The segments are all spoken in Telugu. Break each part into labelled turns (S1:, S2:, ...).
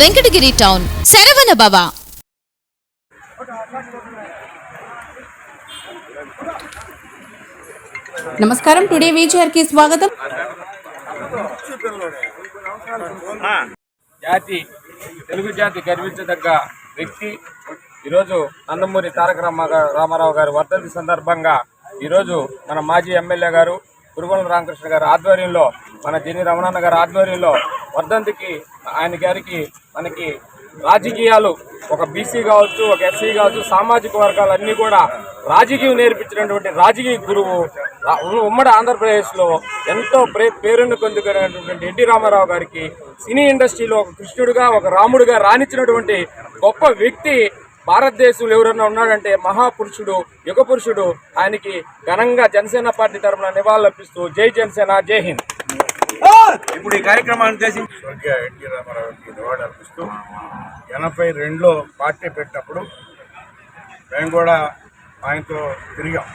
S1: వెంకటగిరి టౌన్. శరవణ భవ.
S2: నమస్కారం టుడే వీచర్కి స్వాగతం
S3: జాతి తెలుగు జాతి గర్వించదగ్గ వ్యక్తి. ఈరోజు నందమూరి తారక రామ- రామారావు గారి వర్ధంతి సందర్భంగా ఈరోజు మన మాజీ ఎమ్మెల్యే గారు కురుగొండ రామకృష్ణ గారి ఆధ్వర్యంలో మన జని రమణన్న గారి ఆధ్వర్యంలో వర్ధంతికి ఆయన గారికి మనకి రాజకీయాలు ఒక బీసీ కావచ్చు ఒక ఎస్సీ కావచ్చు సామాజిక వర్గాలన్నీ కూడా రాజకీయం నేర్పించినటువంటి రాజకీయ గురువు రా- ఉమ్మడి ఆంధ్రప్రదేశ్లో ఎంతో ప్రే పేరును పొందుకున్నటువంటి ఎన్టీ రామారావు గారికి సినీ ఇండస్ట్రీలో ఒక కృష్ణుడిగా ఒక రాముడిగా రాణించినటువంటి గొప్ప వ్యక్తి భారతదేశంలో ఎవరన్నా ఉన్నాడంటే మహాపురుషుడు యుగ పురుషుడు ఆయనకి ఘనంగా జనసేన పార్టీ తరఫున నివాళులర్పిస్తూ జై జనసేన జై హింద్.
S4: ఇప్పుడు ఈ కార్యక్రమాన్ని ఉద్దేశించి
S5: స్వర్గీయ ఎన్టీ రామారావుకి నివాళులు అర్పిస్తూ ఎనభై రెండులో పార్టీ పెట్టినప్పుడు మేము కూడా ఆయనతో తిరిగాం.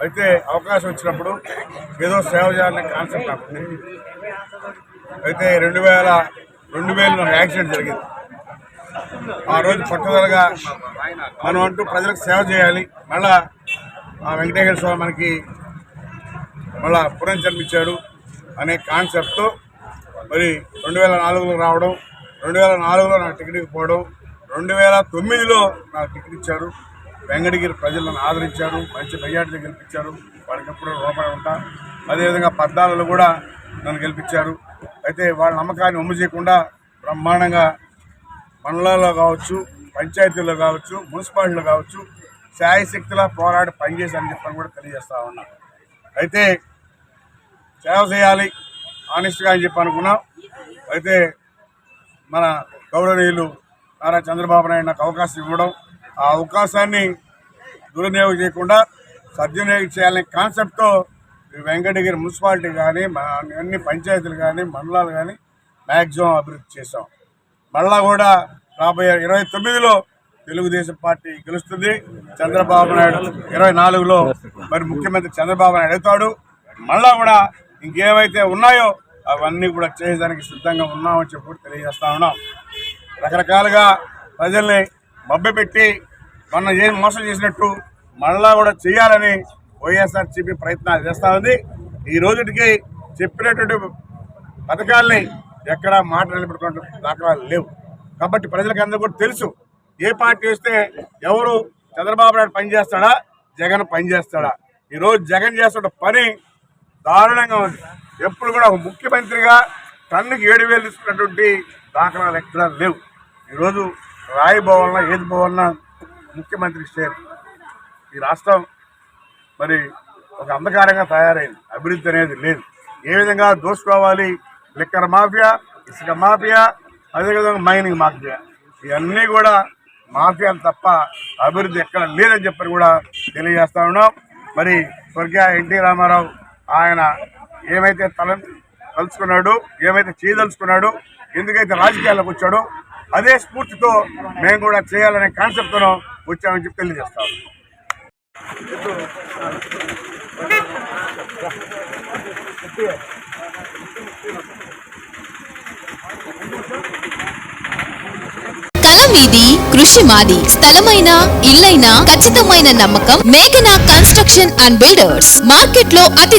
S5: అయితే అవకాశం వచ్చినప్పుడు ఏదో సేవ చేయాలనే కాన్సెప్ట్ నాకు అయితే రెండు వేల రెండు వేలలో యాక్సిడెంట్ జరిగింది. ఆ రోజు పట్టుదలగా మనం అంటూ ప్రజలకు సేవ చేయాలి. మళ్ళా ఆ వెంకటేశ్వర స్వామి మనకి మళ్ళా పునర్జన్మించాడు అనే కాన్సెప్ట్తో మరి రెండు వేల నాలుగులో రావడం రెండు వేల నాలుగులో నాకు టికెట్ పోవడం రెండు వేల తొమ్మిదిలో నాకు టికెట్ ఇచ్చారు వెంకటగిరి ప్రజలను ఆదరించారు మంచి మెజార్టీలు గెలిపించారు. వాళ్ళకి ఎప్పుడు రూపాయి ఉంటా. అదేవిధంగా పద్నాలుగులో కూడా నన్ను గెలిపించారు. అయితే వాళ్ళ నమ్మకాన్ని ఒమ్ము చేయకుండా బ్రహ్మాండంగా మండలాల్లో కావచ్చు పంచాయతీల్లో కావచ్చు మున్సిపాలిటీలో కావచ్చు శాయశక్తిలా పోరాడి పనిచేశారని చెప్పని కూడా తెలియజేస్తా ఉన్నా. అయితే సేవ చేయాలి ఆనెస్ట్గా అని చెప్పి అనుకున్నాం. అయితే మన గౌరవనీయులు నారా చంద్రబాబు నాయుడు నాకు అవకాశం ఇవ్వడం ఆ అవకాశాన్ని దుర్వినియోగం చేయకుండా సద్వినియోగం చేయాలనే కాన్సెప్ట్తో వెంకటగిరి మున్సిపాలిటీ కానీ అన్ని పంచాయతీలు కానీ మండలాలు కానీ మ్యాక్సిమం అభివృద్ధి చేశాం. మళ్ళా కూడా రాబోయే ఇరవై తొమ్మిదిలో తెలుగుదేశం పార్టీ గెలుస్తుంది. చంద్రబాబు నాయుడు ఇరవై నాలుగులో మరి ముఖ్యమంత్రి చంద్రబాబు నాయుడు అవుతాడు. మళ్ళా కూడా ఇంకేమైతే ఉన్నాయో అవన్నీ కూడా చేయడానికి సిద్ధంగా ఉన్నామని చెప్పి కూడా తెలియజేస్తా ఉన్నాం. రకరకాలుగా ప్రజల్ని మభ్యపెట్టి మొన్న ఏం మోసం చేసినట్టు మళ్ళా కూడా చేయాలని వైఎస్ఆర్సీపీ ప్రయత్నాలు చేస్తూ ఉంది. ఈ రోజుకి చెప్పినటువంటి పథకాల్ని ఎక్కడా మాట నిలబెట్టుకున్న దాఖలాలు లేవు. కాబట్టి ప్రజలకు అందరూ కూడా తెలుసు. ఏ పార్టీ వస్తే ఎవరు చంద్రబాబు నాయుడు పనిచేస్తాడా జగన్ పనిచేస్తాడా ఈరోజు జగన్ చేస్తున్న పని దారుణంగా ఉంది. ఎప్పుడు కూడా ఒక ముఖ్యమంత్రిగా టన్నుకి ఏడు వేలు తీసుకున్నటువంటి దాఖలాలు ఎక్కడా లేవు. ఈరోజు రాయి భవన్లో ఏది భవన్న ముఖ్యమంత్రి స్టేట్ ఈ రాష్ట్రం మరి ఒక అంధకారంగా తయారైంది. అభివృద్ధి అనేది లేదు. ఏ విధంగా దోసుకోవాలి లిక్కర్ మాఫియా ఇసుక మాఫియా అదేవిధంగా మైనింగ్ మాఫియా. ఇవన్నీ కూడా మాఫియాలు తప్ప అభివృద్ధి ఎక్కడ లేదని చెప్పని కూడా తెలియజేస్తా ఉన్నాం. మరి స్వర్గీయ ఎన్టీ రామారావు ఆయన ఏమైతే తల తలుచుకున్నాడు ఏమైతే చేయదలుచుకున్నాడు ఎందుకైతే రాజకీయాల్లోకి వచ్చాడో అదే స్ఫూర్తితో మేము కూడా చేయాలనే కాన్సెప్ట్తో వచ్చామని చెప్పి తెలియజేస్తాం
S1: కల మీది కృషి మాది స్థలమైన ఇల్లైనా ఖచ్చితమైన నమ్మకం మేఘనా కన్స్ట్రక్షన్ అండ్ బిల్డర్స్. మార్కెట్లో అతి